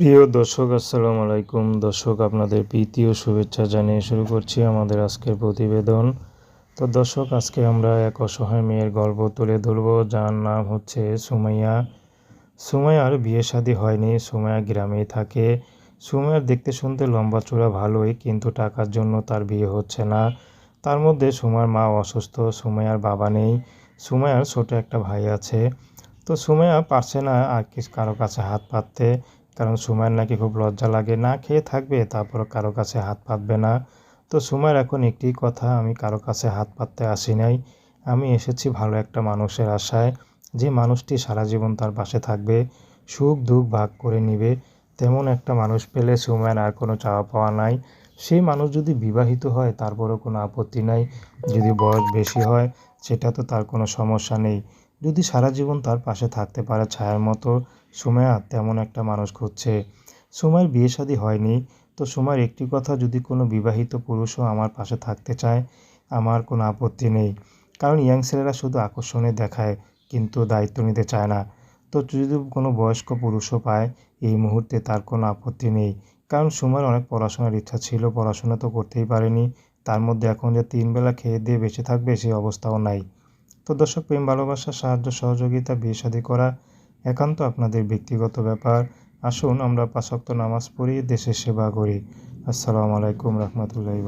প্রিয় দর্শক, আসসালামু আলাইকুম। দর্শক, আপনাদের প্রীতি ও শুভেচ্ছা জানিয়ে শুরু করছি আমাদের আজকের প্রতিবেদন। তো দর্শক, আজকে আমরা এক অসহায় মেয়ের গল্প তুলে ধরব, যার নাম হচ্ছে সুমাইয়া। সুমাইয়ার বিয়ে শাদী হয়নি, সুমাইয়া গ্রামেই থাকে। সুমাইয়ার দেখতে শুনতে লম্বা চূড়া ভালোই, কিন্তু টাকার জন্য তার বিয়ে হচ্ছে না। তার মধ্যে সুমার মা অসুস্থ, সুমাইয়ার বাবা নেই, সুমাইয়ার ছোট একটা ভাই আছে। তো সুমাইয়া পারছে না আর কারও কাছে হাত পাততে। কারণ সুমাইয়ের নাকি খুব লজ্জা লাগে, না খেয়ে থাকবে তারপর কারও কাছে হাত পাতবে না। তো সুমাইয়ের এখন একটি কথা, আমি কারও কাছে হাত পাততে আসি নাই। আমি এসেছি ভালো একটা মানুষের আশায়, যে মানুষটি সারা জীবন তার পাশে থাকবে, সুখ দুঃখ ভাগ করে নিবে। তেমন একটা মানুষ পেলে সুমাইয়ের আর কোনো চাওয়া পাওয়া নাই। সেই মানুষ যদি বিবাহিত হয়, তারপরও কোনো আপত্তি নাই। যদি বয়স বেশি হয়, সেটা তো তার কোনো সমস্যা নেই। যদি সারা জীবন তার পাশে থাকতে পারে ছায়ার মতো সুমাইয়া তেমন একটা মানুষ খুঁজছে। সুমাইয়ের বিয়ে শাদী হয়নি। তো সুমাইয়ের একটি কথা, যদি কোনো বিবাহিত পুরুষও আমার পাশে থাকতে চায়, আমার কোনো আপত্তি নেই। কারণ ইয়াং ছেলেরা শুধু আকর্ষণে দেখায়, কিন্তু দায়িত্ব নিতে চায় না। তো যদি কোনো বয়স্ক পুরুষও পায়, এই মুহূর্তে তার কোনো আপত্তি নেই। কারণ সুমাইয়ের অনেক পড়াশোনার ইচ্ছা ছিল, পড়াশোনা তো করতেই পারেনি। তার মধ্যে এখন যে তিন বেলা খেয়ে দিয়ে বেঁচে থাকবে সেই অবস্থাও নাই। তো দর্শক, প্রেম, ভালোবাসা, সাহায্য, সহযোগিতা, বিয়ে করা একান্ত আপনাদের ব্যক্তিগত ব্যাপার। আসুন আমরা পাশক্ত নামাজ পড়ি, দেশের সেবা করি। আসসালামু আলাইকুম রহমতুল্লাহ